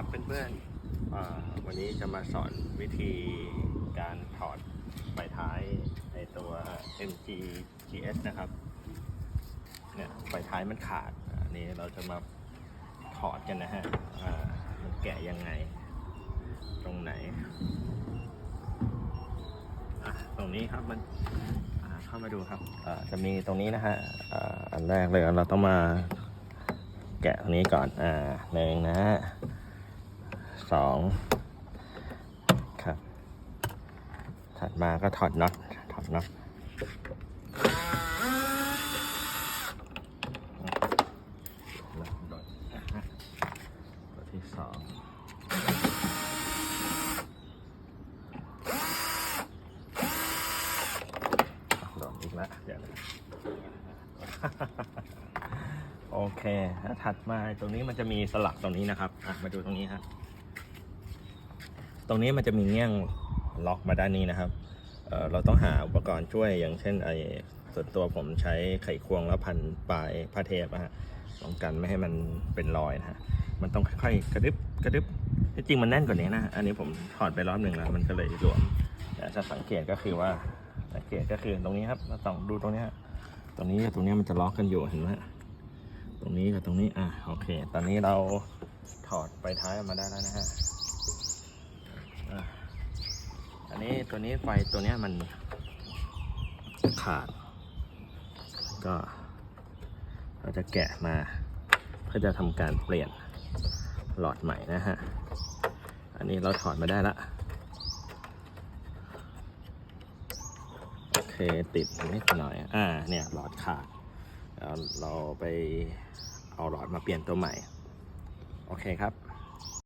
ครับเพื่อนๆอ่าวันนี้จะมาสอนวิธีการถอดไฟท้ายในตัว MG GS นะครับเนี่ยไฟท้ายมันขาดอันนี้เราจะมาถอดกันนะฮะมันแกะยังไง ตรงไหนตรงนี้ครับมันเข้ามาดูครับจะมีตรงนี้นะฮะอันแรกเลยเราต้องมาแกะตรงนี้ก่อน อ่าหนึ่งนะฮะ สองครับ ถัดมาก็ถอดน็อต ถอดน็อตตัวที่สองหลอมอีกแล้วเดี๋ยวนะโอเคถ้าถัดมาตรงนี้มันจะมีสลักตรงนี้นะครับ อะ มาดูตรงนี้ครับ ตรงนี้มันจะมีเงี้ยงล็อกมาด้านนี้นะครับเเราต้องหาอุปกรณ์ช่วยอย่างเช่นไอ้ส่วนตัวผมใช้ไขควงแล้วพันปลายผ้าเทปนะฮะป้องกันไม่ให้มันเป็นรอยนะฮะมันต้องค่อยๆกระดึบกระดึบที่จริงมันแน่นกว่านี้นะ อันนี้ผมถอดไปรอบหนึ่งแล้วมันก็เลยหลวมแต่ถ้าสังเกตก็คือว่าสังเกตก็คือตรงนี้ครับเราต้องดูตรงนี้ตรงนี้กับตรงนี้มันจะล็อกกันอยู่เห็นไหมตรงนี้กับตรงนี้อะโอเค ตอนนี้เราถอดไปท้ายออกมาได้แล้วนะฮะ อันนี้ตัวนี้ไฟตัวนี้มันขาด ก็เราจะแกะมาเพื่อจะทำการเปลี่ยนหลอดใหม่นะฮะ อันนี้เราถอดมาได้ละโอเคติดนิดหน่อย อ่าเนี่ยหลอดขาด เราไปเอาหลอดมาเปลี่ยนตัวใหม่ โอเคครับ